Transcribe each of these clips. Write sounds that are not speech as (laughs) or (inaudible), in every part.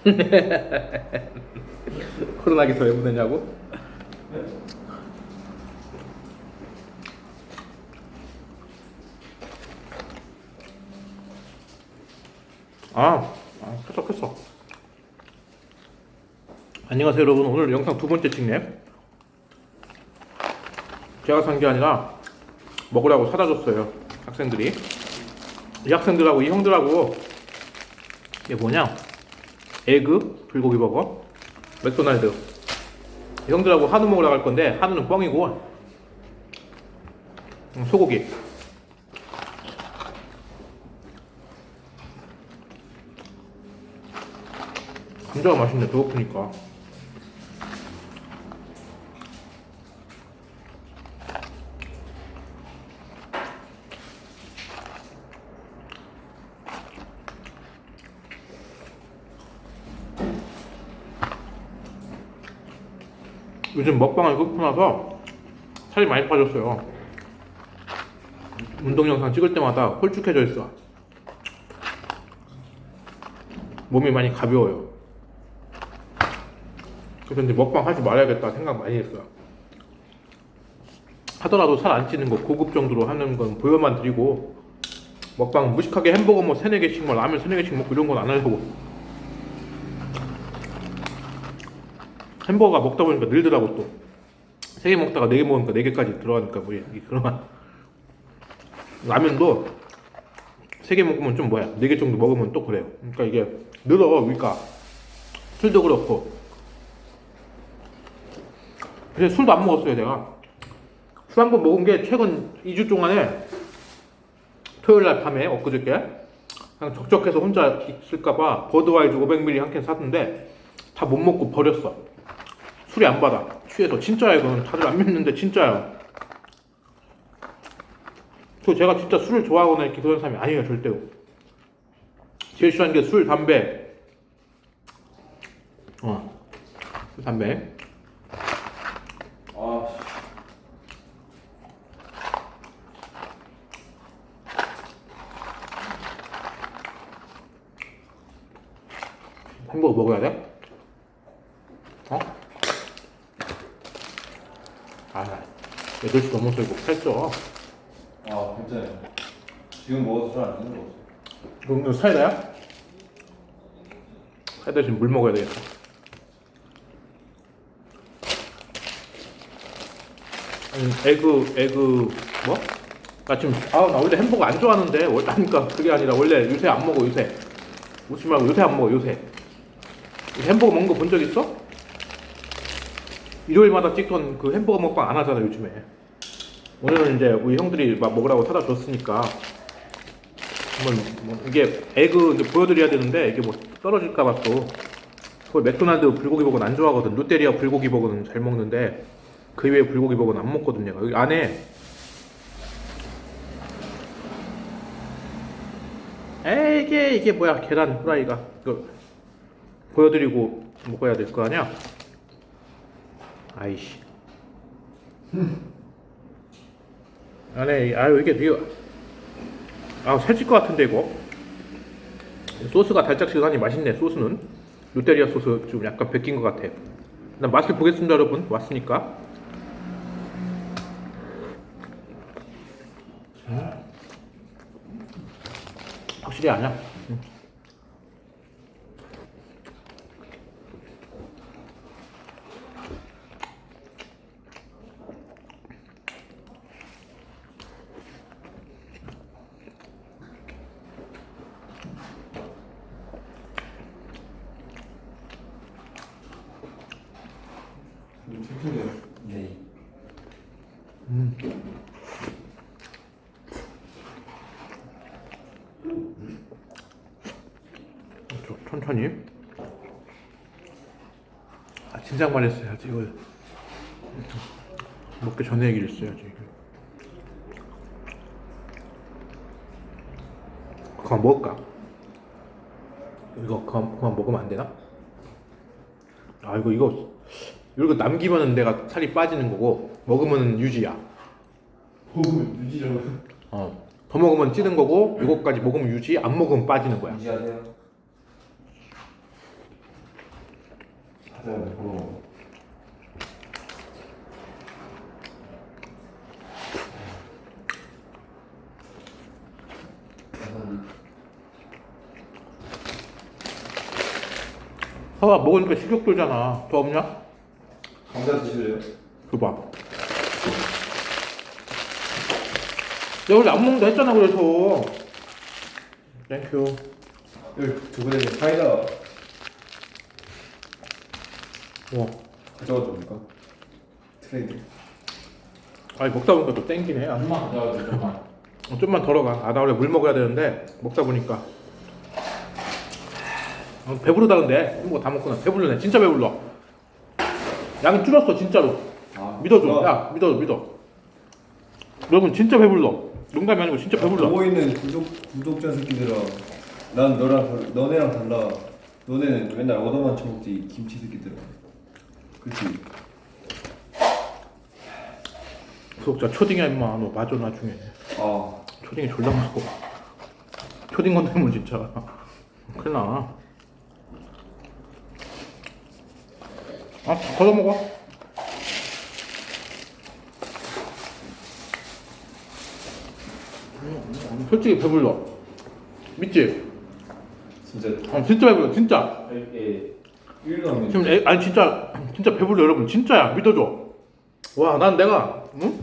(laughs) 코로나기서 왜 보내냐고? 아, 아 켰어 켰어. 안녕하세요 여러분 오늘 영상 두 번째 찍네. 제가 산 게 아니라 먹으라고 사다 줬어요 학생들이. 이 학생들하고 이 형들하고 이게 뭐냐? 에그 불고기 버거 맥도날드. 이 형들하고 한우 먹으러 갈 건데 한우는 뻥이고. 음, 소고기. 감자가 맛있네. 배고프니까 요즘 먹방을 끊고 나서 살이 많이 빠졌어요. 운동 영상 찍을 때마다 홀쭉해져 있어. 몸이 많이 가벼워요. 그래서 이제 먹방 하지 말아야겠다 생각 많이 했어요. 하더라도 살 안 찌는 거 고급 정도로 하는 건 보여만 드리고 먹방 무식하게 햄버거 뭐 세네 개씩 뭐 라면 세네 개씩 먹고 이런 건 안 하려고 햄버거가 먹다 보니까 늘더라고 또. 세 개 먹다가 네 개 먹으니까 네 개까지 들어가니까 뭐 이게 그런 (laughs) 라면도 세 개 먹으면 좀 뭐야 네 개 정도 먹으면 또 그래요. 그러니까 이게 늘어 위가 술도 그렇고. 그래서 술도 안 먹었어요 내가. 술 한 번 먹은 게 최근 2주 동안에 토요일 날 밤에 엊그저께 그냥 적적해서 혼자 있을까봐 버드와이즈 500ml 한 캔 샀는데 다 못 먹고 버렸어. 술이 안 받아. 취해서 진짜야 이거는 다들 안 믿는데 진짜야. 저 제가 진짜 술을 좋아하거나 이렇게 그런 사람이 아니에요 절대로. 제일 싫어하는 게 술, 담배. 어, 술, 담배. 아, 햄버거 먹어야 돼? 어? 아, 8시 넘어서 이거 살쪄. 아, 괜찮아요. 지금 먹어서 잘 안 되는 거 없어요. 그럼 이거 사이다야? 사이다 대신 물 먹어야 되겠다. 음, 에그, 에그, 뭐? 나 지금, 아, 나 원래 햄버거 안 좋아하는데, 원래, 아니까 그게 아니라 원래 요새 안 먹어, 요새. 웃지 말고 요새 안 먹어, 요새. 햄버거 먹는 거 본 적 있어? 일요일마다 찍던 그 햄버거 먹방 안 하잖아, 요즘에. 오늘은 이제 우리 형들이 막 먹으라고 사다 줬으니까 한번 뭐 이게 에그 이제 보여드려야 되는데 이게 뭐 떨어질까봐 또 그걸 맥도날드 불고기 버거는 안 좋아하거든. 롯데리아 불고기 버거는 잘 먹는데 그 이외에 불고기 버거는 안 먹거든 내가. 여기 안에 에이 이게 이게 뭐야 계란 후라이가. 이거 보여드리고 먹어야 될 거 아니야 아이씨. (laughs) 안에 아유 이게 되게 아 살찔 것 같은데 이거? 소스가 달짝지근하니 맛있네 소스는. 롯데리아 소스 좀 약간 베낀 것 같아. 난 맛을 보겠습니다 여러분. 왔으니까. 음. 확실히 아니야 천천히 아 진작 말했어야지 이걸 먹기 전에 얘기를 했어야지 그만 먹을까? 이거 그만, 그만 먹으면 안 되나? 아 이거 이거 이거 남기면은 내가 살이 빠지는 거고 먹으면 유지야 먹으면 유지라고. 어. 더 먹으면 찌는 거고 이거까지 먹으면 유지 안 먹으면 빠지는 거야 유지하세요. 먹어. 봐봐 먹으니까 식욕 돌잖아 더 없냐? 감자 드실래요? 줘봐 내가 원래 안 먹는다 했잖아 그래서 땡큐 여기 두 분에게 사이다 와 가져가도 됩니까? 트레이드. 아니 먹다 보니까 또 땡기네. 아, 좀만 가져가지 좀만. 어, 좀만 덜어가. 아 나 원래 물 먹어야 되는데 먹다 보니까. 어, 배부르다 근데? 이거 다 먹고 나. 배불러네. 진짜 배불러. 양이 줄었어 진짜로. 아, 믿어줘. 너야 믿어 믿어. 여러분 진짜 배불러. 농담이 아니고 진짜 배불러. 보고 있는 구독 구독자 새끼들아, 난 너랑 달- 너네랑 달라. 너네는 맨날 얻어만 처먹지 김치 새끼들아. 그치? 구독자 초딩이야 임마 너 맞아 나중에 아, 초딩이 졸라 무서워 초딩 건드리면 진짜 큰일 나 아, 걷어 먹어. 음, 솔직히 배불러. 믿지? 진짜 어, 진짜 배불러, 진짜. 예, 1도 안 지금 애, 아니 진짜 진짜 배불러 여러분 진짜야 믿어줘. 와, 난 내가 응?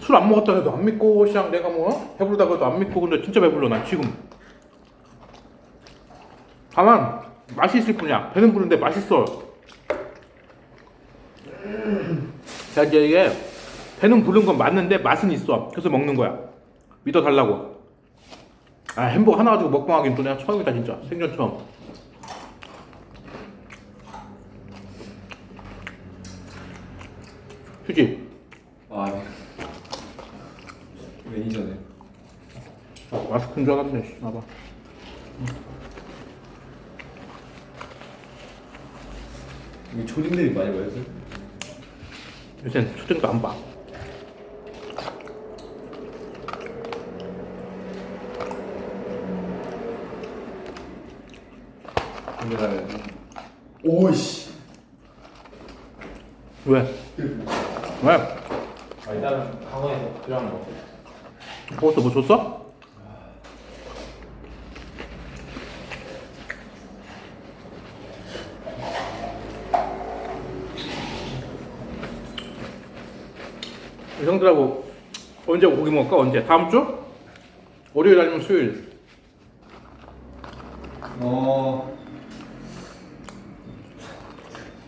술 안 먹었다 해도 안 믿고 그냥 내가 뭐 배부르다 해도 안 믿고 근데 진짜 배불러 난 지금. 다만 맛이 있을 뿐이야. 배는 부른데 맛있어. 자 이제 이게 배는 부른 건 맞는데 맛은 있어. 그래서 먹는 거야. 믿어달라고. 아 햄버거 하나 가지고 먹방하긴 또 내가 처음이다 진짜 생전 처음. 휴지. 아, 매니저네. 아, 마스크인 줄 알았네. 씨, 봐봐. 이게 초딩들이 많이 보였어요? 요새는 초등도 안 봐. 근데 나는 오이씨. 왜? 왜? 아 일단은 학원에서 필요한 거 거기서 뭐 줬어? 이 형들하고 언제 고기 먹을까? 언제? 다음 주? 월요일 아니면 수요일? 어.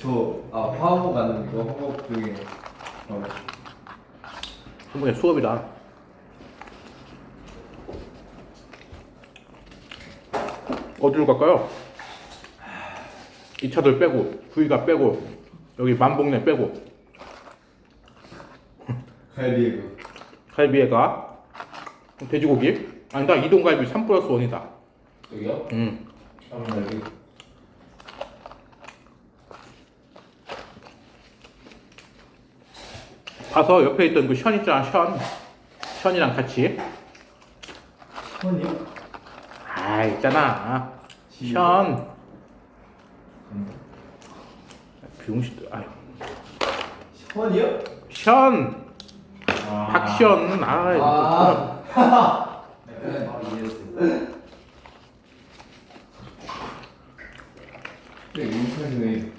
저, 아, 화학고 가는 거, 화학 중에. 어. 한 번에 수업이다. 어디로 갈까요? 이 차들 빼고 구이가 빼고 여기 만복내 빼고 갈비에그. 갈비에가 돼지고기 아니다 이동갈비 3 플러스 1이다 여기요? 음. 갈비. 가서 옆에 있던 그 션 있잖아 션. 션이랑 같이. 선이요? 아 있잖아. 션. 비용식 아유. 선이요? 션. 박션. 아, 아. 아, 이해했어. 네, 인터넷에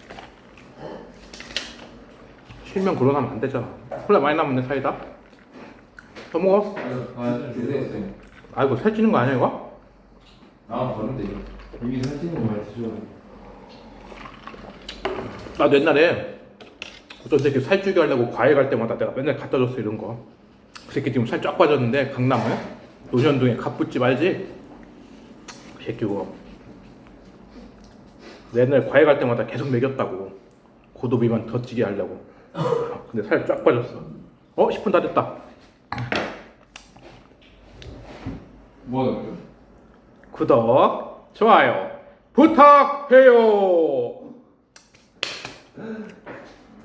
실명 거론하면 안 되잖아 콜라 많이 남았네 사이다 더 먹어 아, 아이고 살찌는 거 아니야 이거? 나만 버는데 여기 사진을 많이 드셔. 나도 옛날에 어떤 새끼 살찌게 하려고 과외 갈 때마다 내가 맨날 갖다 줬어 이런 거. 그 새끼 지금 살 쫙 빠졌는데 강남에 노현동에 갑붙집 알지? 그 새끼 그거 맨날 과외 갈 때마다 계속 먹였다고 고도 비만 더 찌게 하려고. 근데 살 쫙 빠졌어. 어 10분 다 됐다. 뭐 하는 거요? 구독 좋아요 부탁해요.